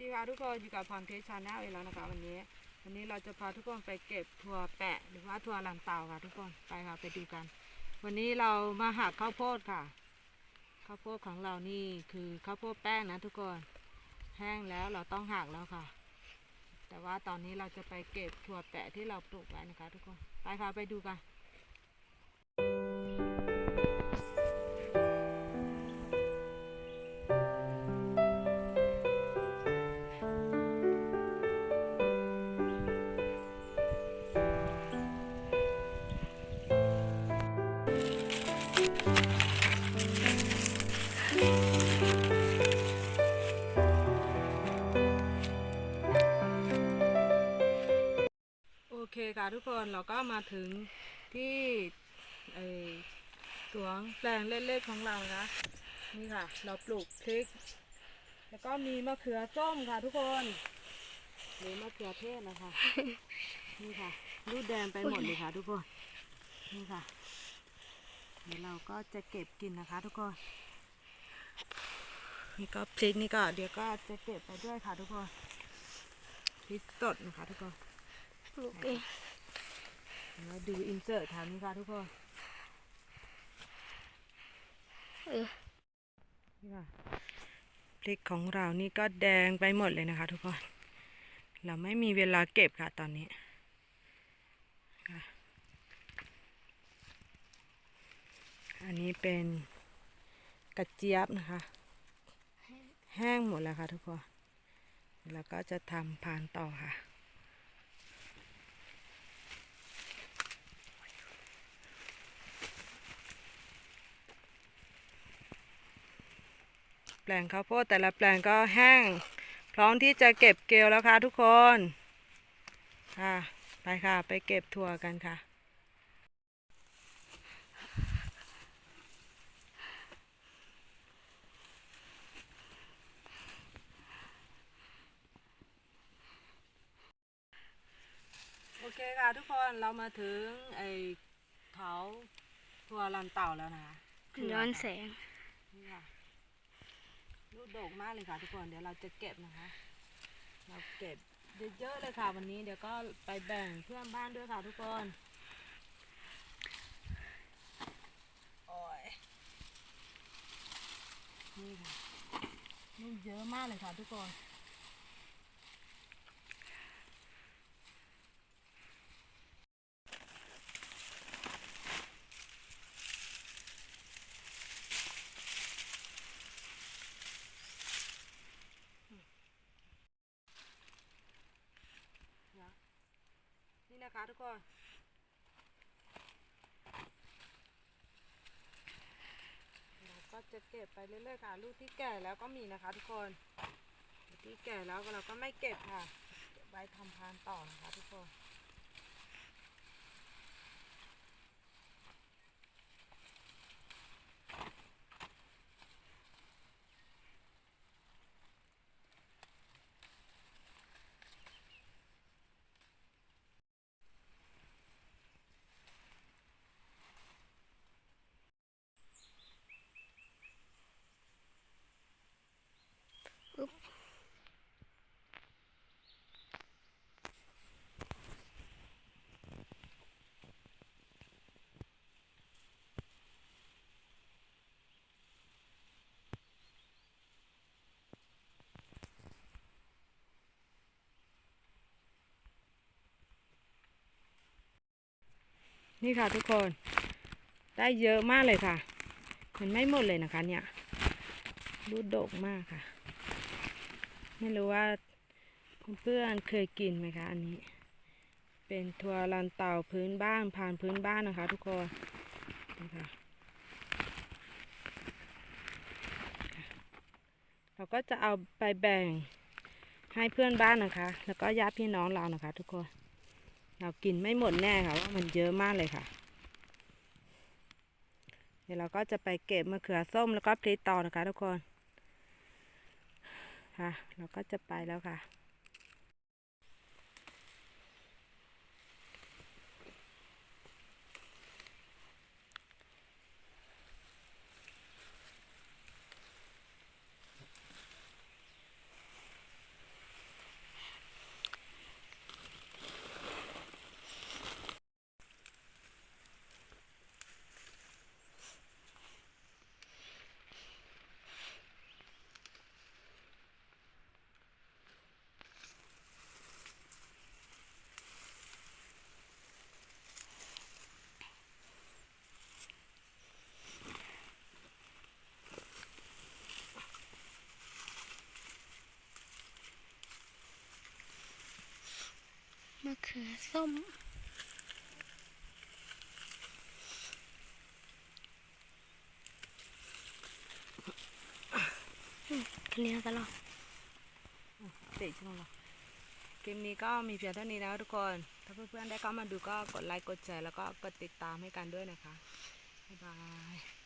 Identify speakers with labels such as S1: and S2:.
S1: ดีค่ะทุกคนอยู่กับพรเทสชาแนลอีกแล้วนะคะวันนี้ วันนี้เราจะพาทุกคนไปเก็บถั่วแปะหรือว่าถั่วลันเตาค่ะทุกคนไปค่ะไปดูกัน วันนี้เรามาหักข้าวโพดค่ะ ข้าวโพดของเรานี่คือข้าวโพดแป้งนะทุกคนแห้งแล้วเราต้องหักแล้วค่ะ แต่ว่าตอนนี้เราจะไปเก็บถั่วแปะที่เราปลูกไว้นะคะ ทุกคนไปค่ะไปดูกัน ทุกคนเราก็มาถึงที่ไอสวนแปลงเล็กๆของเรานะนี่ค่ะ เราปลูกพริก แล้วก็มีมะเขือส้มค่ะทุกคนหรือมะเขือเทศนะคะนี่ค่ะรูดแดงไปหมดเลยค่ะ ทุกคนนี่ค่ะ เดี๋ยวเราก็จะเก็บกินนะคะ ทุกคนนี่ก็พริกนี่ก็เดี๋ยวก็จะเก็บไปด้วยค่ะ ทุกคนพริกสดนะคะ ทุกคน
S2: ปลูกเอง
S1: มาดูอินเสิร์ตแถวนี้ค่ะทุกคน
S2: เออ
S1: นี่ค่ะพริกของเรานี่ก็แดงไปหมดเลยนะคะ ทุกคน เราไม่มีเวลาเก็บค่ะตอนนี้ค่ะอันนี้เป็นกระเจี๊ยบนะคะ แห้งหมดแล้วค่ะทุกคน แล้วก็จะทำพานต่อค่ะ ปลงข้าวโพดแต่ละแปลงก็แห้ง พร้อมที่จะเก็บเกลียวแล้วค่ะทุกคนค่ะไปค่ะ ไปเก็บถั่วกันค่ะโอเคค่ะทุกคนเรามาถึงไอ้เขาถั่วลันเต่าแล้วนะคะเครือ
S2: ย้อน
S1: ค่ะ
S2: แสง
S1: นี่ค่ะ ลูกโด่งมากเลยค่ะทุกคนเดี๋ยวเราจะเก็บนะคะ เราเก็บเยอะๆเลยค่ะวันนี้เดี๋ยวก็ไปแบ่งเพื่อนบ้านด้วยค่ะทุกคนโอ้ยนี่ค่ะนี่เยอะมากเลยค่ะทุกคน นะคะทุกคนเราก็จะเก็บไปเรื่อยๆค่ะ ลูกที่แก่แล้วก็มีนะคะทุกคนที่แก่แล้วเราก็ไม่เก็บค่ะ เก็บไว้ทำพานต่อนะคะทุกคน นี่ค่ะทุกคน ได้เยอะมากเลยค่ะ มันไม่หมดเลยนะคะเนี่ยรูดโดกมากค่ะ ไม่รู้ว่าเพื่อนเคยกินไหมคะอันนี้ เป็นทัวลันเต่าพื้นบ้านผ่านพื้นบ้านนะคะ ทุกคนนี่ค่ะเราก็จะเอาไปแบ่งให้เพื่อนบ้านนะคะ แล้วก็ญาติพี่น้องเรานะคะ ทุกคน เรากินไม่หมดแน่ค่ะว่ามันเยอะมากเลยค่ะ เดี๋ยวเราก็จะไปเก็บมะเขือส้มแล้วก็พลิตต่อนะคะทุกคน ค่ะ เราก็จะไปแล้วค่ะ
S2: ส้มอืมคันนี้ตลอด
S1: เตะช่วงเราคลิปนี้ก็มีเพียงเท่านี้นะทุกคน ถ้าเพื่อนๆได้เข้ามาดูก็กดไลค์ กดแชร์แล้วก็กดติดตามให้กันด้วยนะคะ บ๊ายบาย